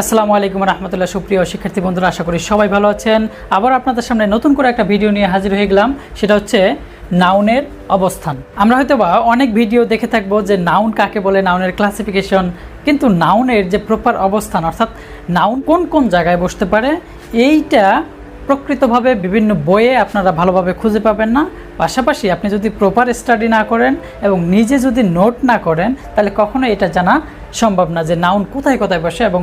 আসসালামু আলাইকুম রহমতুল্লাহ, সুপ্রিয় শিক্ষার্থী বন্ধুরা, আশা করি সবাই ভালো আছেন। আবার আপনাদের সামনে নতুন করে একটা ভিডিও নিয়ে হাজির হয়ে গেলাম, সেটা হচ্ছে নাউনের অবস্থান। আমরা হয়তো বা অনেক ভিডিও দেখে থাকব যে নাউন কাকে বলে, নাউনের ক্লাসিফিকেশন কিন্তু নাউনের যে প্রপার অবস্থান, অর্থাৎ নাউন কোন কোন জায়গায় বসতে পারে, এইটা প্রকৃতভাবে বিভিন্ন বইয়ে আপনারা ভালোভাবে খুঁজে পাবেন না। পাশাপাশি আপনি যদি প্রপার স্টাডি না করেন এবং নিজে যদি নোট না করেন, তাহলে কখনো এটা জানা সম্ভব না যে নাউন কোথায় কোথায় বসে এবং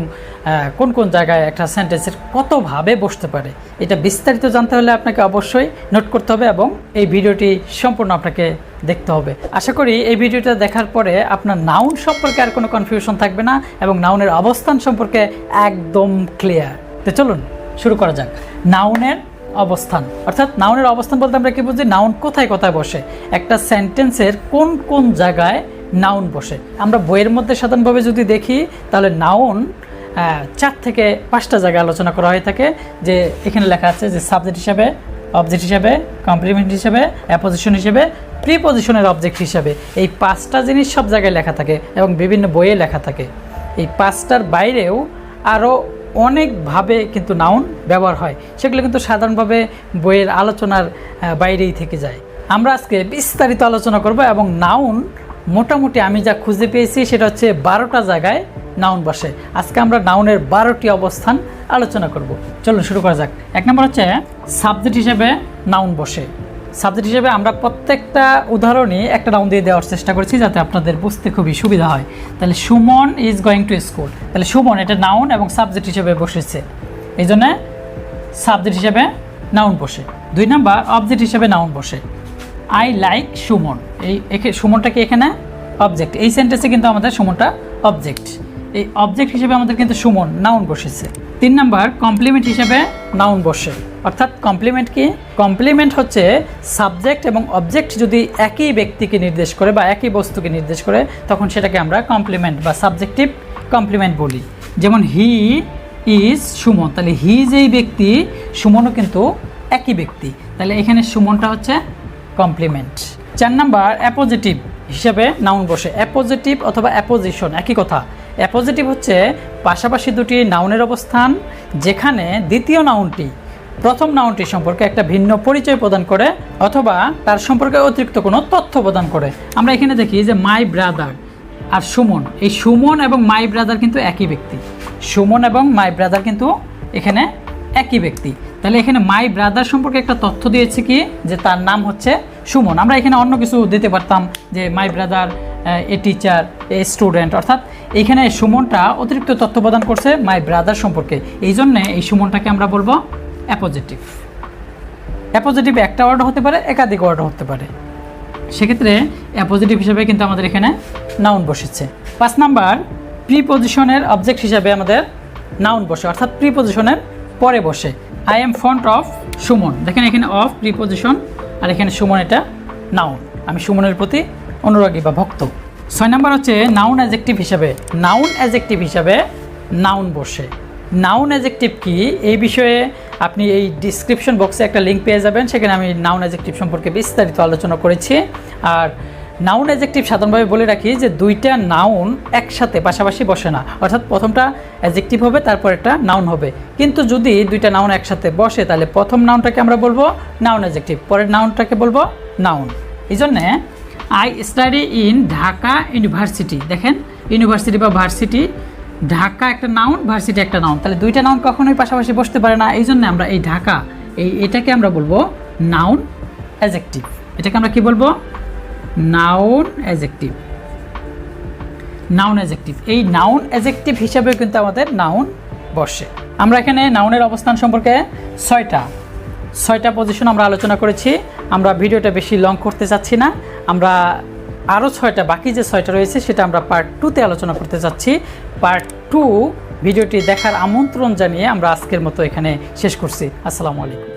কোন কোন জায়গায় একটা সেন্টেন্সের কতভাবে বসতে পারে। এটা বিস্তারিত জানতে হলে আপনাকে অবশ্যই নোট করতে হবে এবং এই ভিডিওটি সম্পূর্ণ আপনাকে দেখতে হবে। আশা করি এই ভিডিওটা দেখার পরে আপনার নাউন সম্পর্কে আর কোনো কনফিউশন থাকবে না এবং নাউনের অবস্থান সম্পর্কে একদম ক্লিয়ার তো চলুন, শুরু করা যাক। নাউনের অবস্থান। অর্থাৎ নাউনের অবস্থান বলতে আমরা কি বুঝি? নাউন কোথায় কোথায় বসে? একটা সেন্টেন্সের কোন কোন জায়গায় নাউন বসে। আমরা বইয়ের মধ্যে সাধারণভাবে যদি দেখি, তাহলে নাউন চার থেকে পাঁচটা জায়গায় আলোচনা করা হয়ে থাকে, যে এখানে লেখা আছে যে সাবজেক্ট হিসাবে অবজেক্ট হিসাবে কমপ্লিমেন্ট হিসাবে অ্যাপোজিশন হিসাবে প্রিপোজিশনের অবজেক্ট হিসাবে। এই পাঁচটা জিনিস সব জায়গায় লেখা থাকে এবং বিভিন্ন বইয়ে লেখা থাকে। এই পাঁচটার বাইরেও আরও অনেকভাবে কিন্তু নাউন ব্যবহার হয়। সেগুলো কিন্তু সাধারণভাবে বইয়ের আলোচনার বাইরেই থেকে যায়। আমরা আজকে বিস্তারিত আলোচনা করব এবং নাউন মোটামুটি আমি যা খুঁজে পেয়েছি সেটা হচ্ছে বারোটা জায়গায় নাউন বসে। আজকে আমরা নাউনের বারোটি অবস্থান আলোচনা করব। চলুন শুরু করা যাক। এক নম্বর হচ্ছে সাবজেক্ট হিসেবে নাউন বসে। সাবজেক্ট হিসেবে আমরা প্রত্যেকটা উদাহরণই একটা নাউন দিয়ে দেওয়ার চেষ্টা করেছি যাতে আপনাদের বুঝতে খুবই সুবিধা হয়। তাহলে Suman is going to school তাহলে সুমন এটা নাউন এবং সাবজেক্ট হিসেবে বসেছে। এই জন্যে সাবজেক্ট হিসেবে নাউন বসে। দুই নাম্বার অবজেক্ট হিসেবে নাউন বসে। আই লাইক সুমন এই সুমনটাকে এখানে? অবজেক্ট এই সেন্টেন্সে কিন্তু আমাদের সুমনটা অবজেক্ট এই অবজেক্ট হিসেবে আমাদের কিন্তু সুমন নাউন বসেছে। তিন নাম্বার কমপ্লিমেন্ট হিসেবে নাউন বসে। অর্থাৎ কমপ্লিমেন্ট কি? কমপ্লিমেন্ট হচ্ছে সাবজেক্ট এবং অবজেক্ট যদি একই ব্যক্তিকে নির্দেশ করে বা একই বস্তুকে নির্দেশ করে, তখন সেটাকে আমরা কমপ্লিমেন্ট বা সাবজেক্টিভ কমপ্লিমেন্ট বলি। যেমন হি ইজ সুমন তাহলে হি যেই ব্যক্তি সুমনও কিন্তু একই ব্যক্তি। তাহলে এখানে সুমনটা হচ্ছে কমপ্লিমেন্ট। চার নাম্বার, অ্যাপোজিটিভ হিসাবে নাউন বসে। অ্যাপোজিটিভ অথবা অ্যাপোজিশন, একই কথা। অ্যাপোজিটিভ হচ্ছে পাশাপাশি দুটি নাউনের অবস্থান, যেখানে দ্বিতীয় নাউনটি প্রথম নাউনটি সম্পর্কে একটা ভিন্ন পরিচয় প্রদান করে অথবা তার সম্পর্কে অতিরিক্ত কোনো তথ্য প্রদান করে। আমরা এখানে দেখি যে মাই ব্রাদার আর সুমন। এই সুমন এবং মাই ব্রাদার কিন্তু একই ব্যক্তি। সুমন এবং মাই ব্রাদার কিন্তু এখানে একই ব্যক্তি। তাহলে এখানে মাই ব্রাদার সম্পর্কে একটা তথ্য দিয়েছে কি, যে তার নাম হচ্ছে সুমন। আমরা এখানে অন্য কিছু দিতে পারতাম, যে my brother a teacher a student অর্থাৎ এইখানে সুমনটা অতিরিক্ত তথ্য প্রদান করছে মাই ব্রাদার সম্পর্কে। এই জন্যে এই সুমনটাকে আমরা বলব অ্যাপোজিটিভ অ্যাপোজিটিভ একটা ওয়ার্ড হতে পারে, একাধিক ওয়ার্ড হতে পারে। সেক্ষেত্রে অ্যাপোজিটিভ হিসেবে কিন্তু আমাদের এখানে নাউন বসেছে। পাঁচ নাম্বার প্রিপোজিশনের অবজেক্ট হিসাবে আমাদের নাউন বসে, অর্থাৎ প্রিপোজিশনের পরে বসে। I am fond of Suman. দেখেন এখানে অফ প্রিপোজিশন আর এখানে সুমন এটা নাউন আমি সুমনের প্রতি অনুরাগী বা ভক্ত। ছয় নাম্বার হচ্ছে নাউন অ্যাজেক্টিভ হিসাবে। নাউন অ্যাজেক্টিভ হিসাবে নাউন বসে। নাউন অ্যাজেক্টিভ কি? এই বিষয়ে আপনি এই ডিসক্রিপশন বক্সে একটা লিঙ্ক পেয়ে যাবেন। সেখানে আমি নাউন অ্যাজেক্টিভ সম্পর্কে বিস্তারিত আলোচনা করেছি। আর নাউন অ্যাজেক্টিভ সাধারণভাবে বলে রাখি যে দুইটা নাউন একসাথে, পাশাপাশি বসে না। অর্থাৎ প্রথমটা অ্যাজেক্টিভ হবে, তারপর একটা নাউন হবে। কিন্তু যদি দুইটা নাউন একসাথে বসে, তাহলে প্রথম নাউনটাকে আমরা বলব নাউন অ্যাজেক্টিভ পরের নাউনটাকে বলব নাউন এই জন্যে I study in Dhaka university দেখেন ইউনিভার্সিটি বা ভার্সিটি ঢাকা একটা নাউন ভার্সিটি একটা নাউন তাহলে দুইটা নাউন কখনোই পাশাপাশি বসতে পারে না। এই জন্য আমরা এই ঢাকা এই এটাকে আমরা বলব নাউন অ্যাজেক্টিভ এটাকে আমরা কি বলব? নাউন অ্যাজেক্টিভ নাউন অ্যাজেক্টিভ এই নাউন অ্যাজেক্টিভ হিসাবে কিন্তু আমাদের নাউন বসে। আমরা এখানে নাউনের অবস্থান সম্পর্কে ছয়টা ছয়টা পজিশন আমরা আলোচনা করেছি। আমরা ভিডিওটা বেশি লং করতে চাচ্ছি না। আমরা আরও ছয়টা, বাকি যে ছয়টা রয়েছে সেটা আমরা পার্ট টুতে আলোচনা করতে চাচ্ছি। পার্ট টু ভিডিওটি দেখার আমন্ত্রণ জানিয়ে আমরা আজকের মতো এখানে শেষ করছি। আসসালামু আলাইকুম।